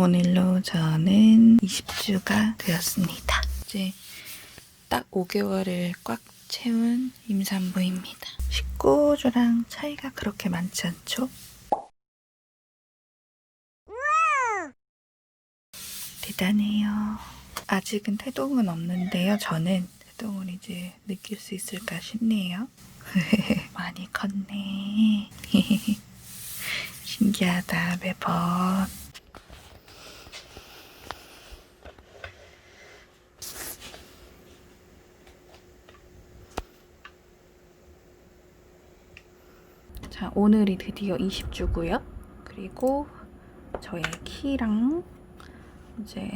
오늘로 저는 20주가 되었습니다. 이제 딱 5개월을 꽉 채운 임산부입니다. 19주랑 차이가 그렇게 많지 않죠? 대단해요. 아직은 태동은 없는데요. 저는 태동을 이제 느낄 수 있을까 싶네요. 많이 컸네. 신기하다, 매번. 자, 오늘이 드디어 20주고요. 그리고 저의 키랑 이제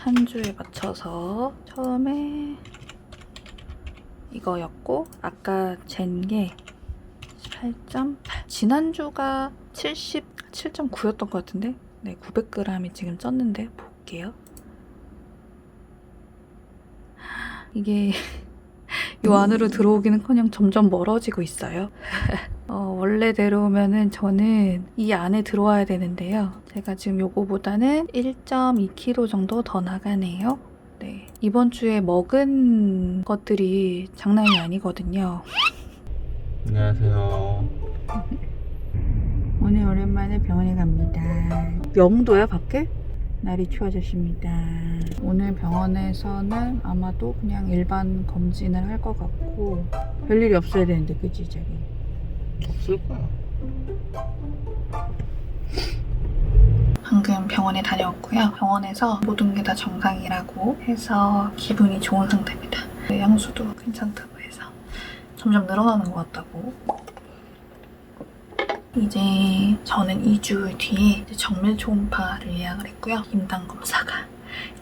한 주에 맞춰서 처음에 이거였고 아까 잰 게 8.8 지난주가 77.9였던 것 같은데? 네 900g이 지금 쪘는데 볼게요. 이게 요 안으로 들어오기는커녕 점점 멀어지고 있어요. 어, 원래대로면은 저는 이 안에 들어와야 되는데요. 제가 지금 요거보다는 1.2kg 정도 더 나가네요. 네. 이번 주에 먹은 것들이 장난이 아니거든요. 안녕하세요. 오늘 오랜만에 병원에 갑니다. 영도야, 밖에? 날이 추워졌습니다. 오늘 병원에서는 아마도 그냥 일반 검진을 할 것 같고 별일이 없어야 되는데, 그치, 자기? 없을 거야. 방금 병원에 다녀왔고요. 병원에서 모든 게 다 정상이라고 해서 기분이 좋은 상태입니다. 양수도 괜찮다고 해서 점점 늘어나는 것 같다고. 이제 저는 2주 뒤에 정밀 초음파를 예약을 했고요. 임당 검사가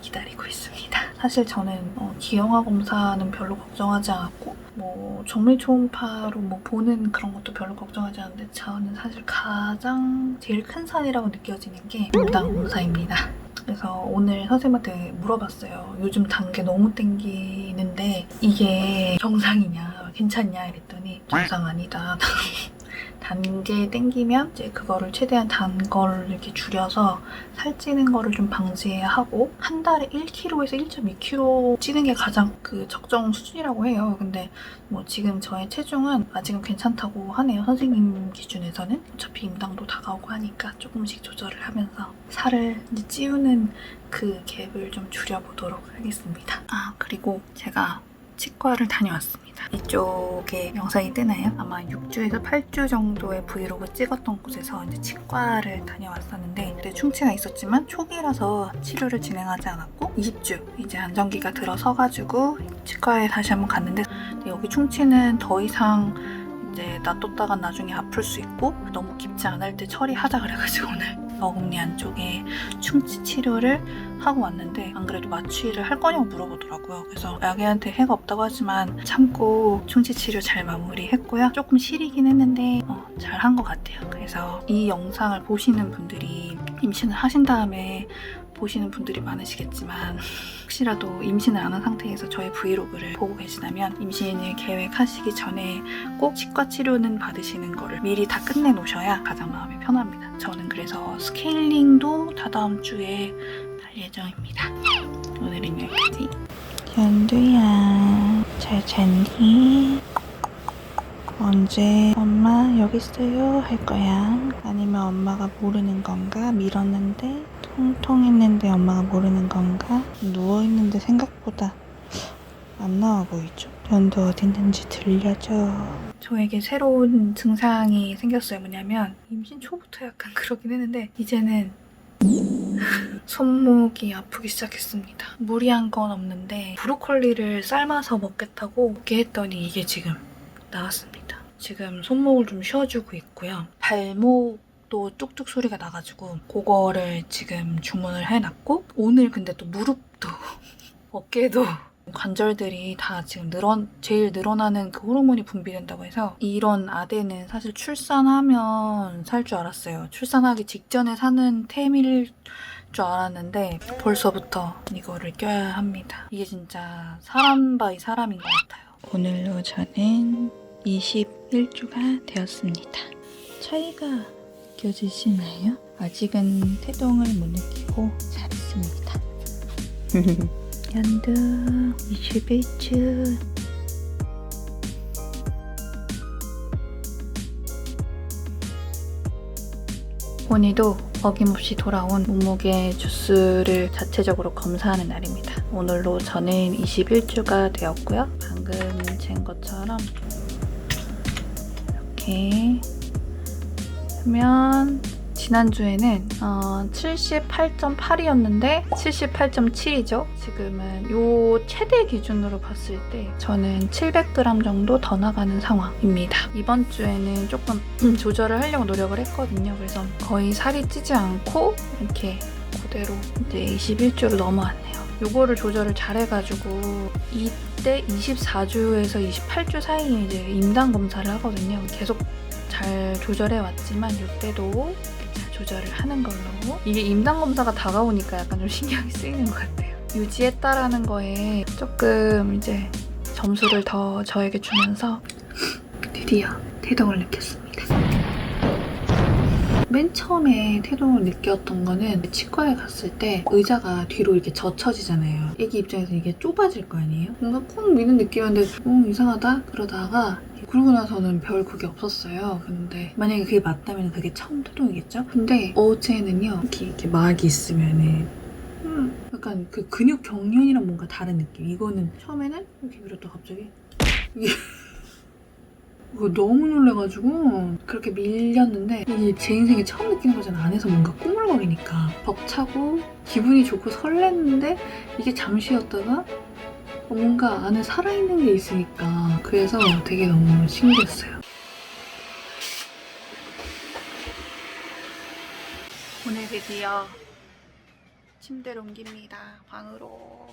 기다리고 있습니다. 사실 저는 어, 기형아 검사는 별로 걱정하지 않았고 뭐 정밀 초음파로 뭐 보는 그런 것도 별로 걱정하지 않는데 저는 사실 가장 제일 큰 산이라고 느껴지는 게 임당 검사입니다. 그래서 오늘 선생님한테 물어봤어요. 요즘 단계 너무 땡기는데 이게 정상이냐, 괜찮냐 이랬더니 정상 아니다. 단계 땡기면 이제 그거를 최대한 단 거를 이렇게 줄여서 살찌는 거를 좀 방지해야 하고 한 달에 1kg에서 1.2kg 찌는 게 가장 그 적정 수준이라고 해요. 근데 뭐 지금 저의 체중은 아직은 괜찮다고 하네요. 선생님 기준에서는 어차피 임당도 다가오고 하니까 조금씩 조절을 하면서 살을 찌우는 그 갭을 좀 줄여보도록 하겠습니다. 아 그리고 제가 치과를 다녀왔습니다. 이쪽에 영상이 뜨나요? 아마 6주에서 8주 정도의 브이로그 찍었던 곳에서 이제 치과를 다녀왔었는데 그때 충치가 있었지만 초기라서 치료를 진행하지 않았고 20주 이제 안정기가 들어서가지고 치과에 다시 한번 갔는데 여기 충치는 더 이상 이제 놔뒀다가 나중에 아플 수 있고 너무 깊지 않을 때 처리하자 그래가지고 오늘 어금니 안쪽에 충치 치료를 하고 왔는데 안 그래도 마취를 할 거냐고 물어보더라고요. 그래서 아기한테 해가 없다고 하지만 참고 충치 치료 잘 마무리했고요. 조금 시리긴 했는데 어, 잘한 것 같아요. 그래서 이 영상을 보시는 분들이 임신을 하신 다음에 보시는 분들이 많으시겠지만 혹시라도 임신을 안 한 상태에서 저의 브이로그를 보고 계시다면 임신을 계획하시기 전에 꼭 치과 치료는 받으시는 거를 미리 다 끝내 놓으셔야 가장 마음이 편합니다. 저는 그래서 스케일링도 다다음 주에 할 예정입니다. 오늘은 여기까지. 연두야, 잘 잤니? 언제 엄마 여기 있어요 할 거야? 아니면 엄마가 모르는 건가? 밀었는데 통통했는데 엄마가 모르는 건가? 누워있는데 생각보다 안 나와 보이죠? 연두 어디 있는지 들려줘. 저에게 새로운 증상이 생겼어요. 뭐냐면 임신 초부터 약간 그러긴 했는데 이제는 손목이 아프기 시작했습니다. 무리한 건 없는데 브로콜리를 삶아서 먹겠다고 먹게 했더니 이게 지금 나왔습니다. 지금 손목을 좀 쉬어주고 있고요. 발목도 뚝뚝 소리가 나가지고 그거를 지금 주문을 해놨고 오늘 근데 또 무릎도 어깨도 관절들이 다 지금 늘어 제일 늘어나는 그 호르몬이 분비된다고 해서 이런 아대는 사실 출산하면 살 줄 알았어요. 출산하기 직전에 사는 템일 줄 알았는데 벌써부터 이거를 껴야 합니다. 이게 진짜 사람 바이 사람인 것 같아요. 오늘로 저는 21주가 되었습니다. 차이가 느껴지시나요? 아직은 태동을 못 느끼고 잘 있습니다. 연등 21층 오늘도 어김없이 돌아온 몸무게 주스를 자체적으로 검사하는 날입니다. 오늘로 저는 21주가 되었고요. 방금 잰 것처럼 이렇게 하면 지난주에는 어, 78.8이었는데 78.7이죠. 지금은 요 최대 기준으로 봤을 때 저는 700g 정도 더 나가는 상황입니다. 이번 주에는 조금 조절을 하려고 노력을 했거든요. 그래서 거의 살이 찌지 않고 이렇게 그대로 이제 21주로 넘어왔네요. 요거를 조절을 잘해가지고 이때 24주에서 28주 사이에 이제 임당 검사를 하거든요. 계속 잘 조절해 왔지만 이때도 잘 조절을 하는 걸로 이게 임당 검사가 다가오니까 약간 좀 신경이 쓰이는 것 같아요. 유지했다라는 거에 조금 이제 점수를 더 저에게 주면서 드디어 태동을 느꼈습니다. 맨 처음에 태동을 느꼈던 거는 치과에 갔을 때 의자가 뒤로 이렇게 젖혀지잖아요. 애기 입장에서 이게 좁아질 거 아니에요? 뭔가 꾹 미는 느낌이었는데 어, 이상하다? 그러다가 그러고 나서는 별 그게 없었어요. 근데 만약에 그게 맞다면 그게 처음 태동이겠죠? 근데 어제는요. 이렇게, 이렇게 막이 있으면은 음, 약간 그 근육 경련이랑 뭔가 다른 느낌. 이거는 처음에는 이렇게 밀었다 갑자기 그거 너무 놀래가지고 그렇게 밀렸는데 이게 제 인생에 처음 느끼는 거잖아. 안에서 뭔가 꾸물거리니까. 벅차고 기분이 좋고 설렜는데 이게 잠시였다가 어, 뭔가 안에 살아있는 게 있으니까 그래서 되게 너무 신기했어요. 오늘 드디어 침대를 옮깁니다. 방으로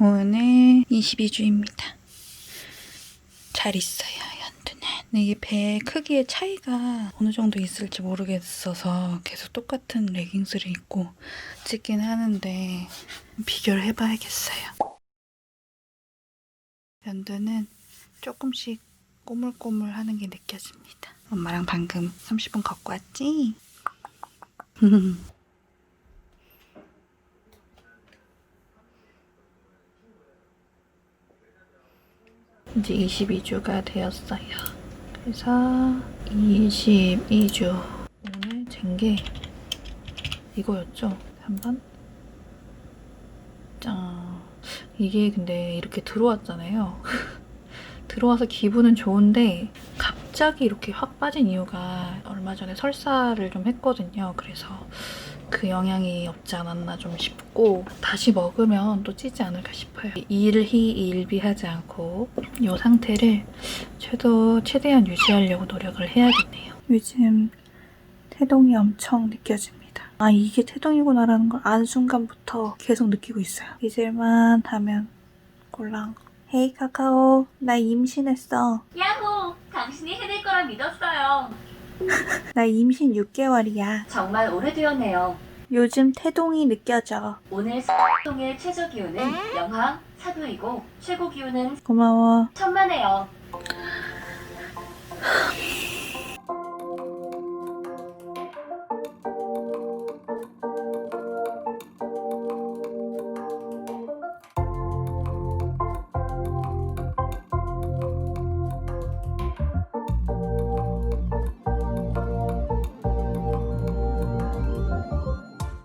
오늘 22주입니다. 잘 있어요, 연두는. 이게 배 크기의 차이가 어느 정도 있을지 모르겠어서 계속 똑같은 레깅스를 입고 찍긴 하는데 비교를 해봐야겠어요. 연두는 조금씩 꼬물꼬물 하는 게 느껴집니다. 엄마랑 방금 30분 걷고 왔지? 이제 22주가 되었어요. 그래서 22주 오늘 잰게 이거였죠? 한번 짠 이게 근데 이렇게 들어왔잖아요. 들어와서 기분은 좋은데 갑자기 이렇게 확 빠진 이유가 얼마 전에 설사를 좀 했거든요. 그래서 그 영향이 없지 않았나 좀 싶고 다시 먹으면 또 찌지 않을까 싶어요. 일희 일비하지 않고 이 상태를 최도 최대한 유지하려고 노력을 해야겠네요. 요즘 태동이 엄청 느껴집니다. 아 이게 태동이구나라는 걸 아는 순간부터 계속 느끼고 있어요. 잊을만 하면 꼴랑 헤이 카카오 나 임신했어. 야호! 당신이 해낼 거라 믿었어요. 나 임신 6개월이야. 정말 오래되었네요. 요즘 태동이 느껴져. 오늘 서동의 최저 기온은 영하 4도이고 최고 기온은 고마워. 천만에요.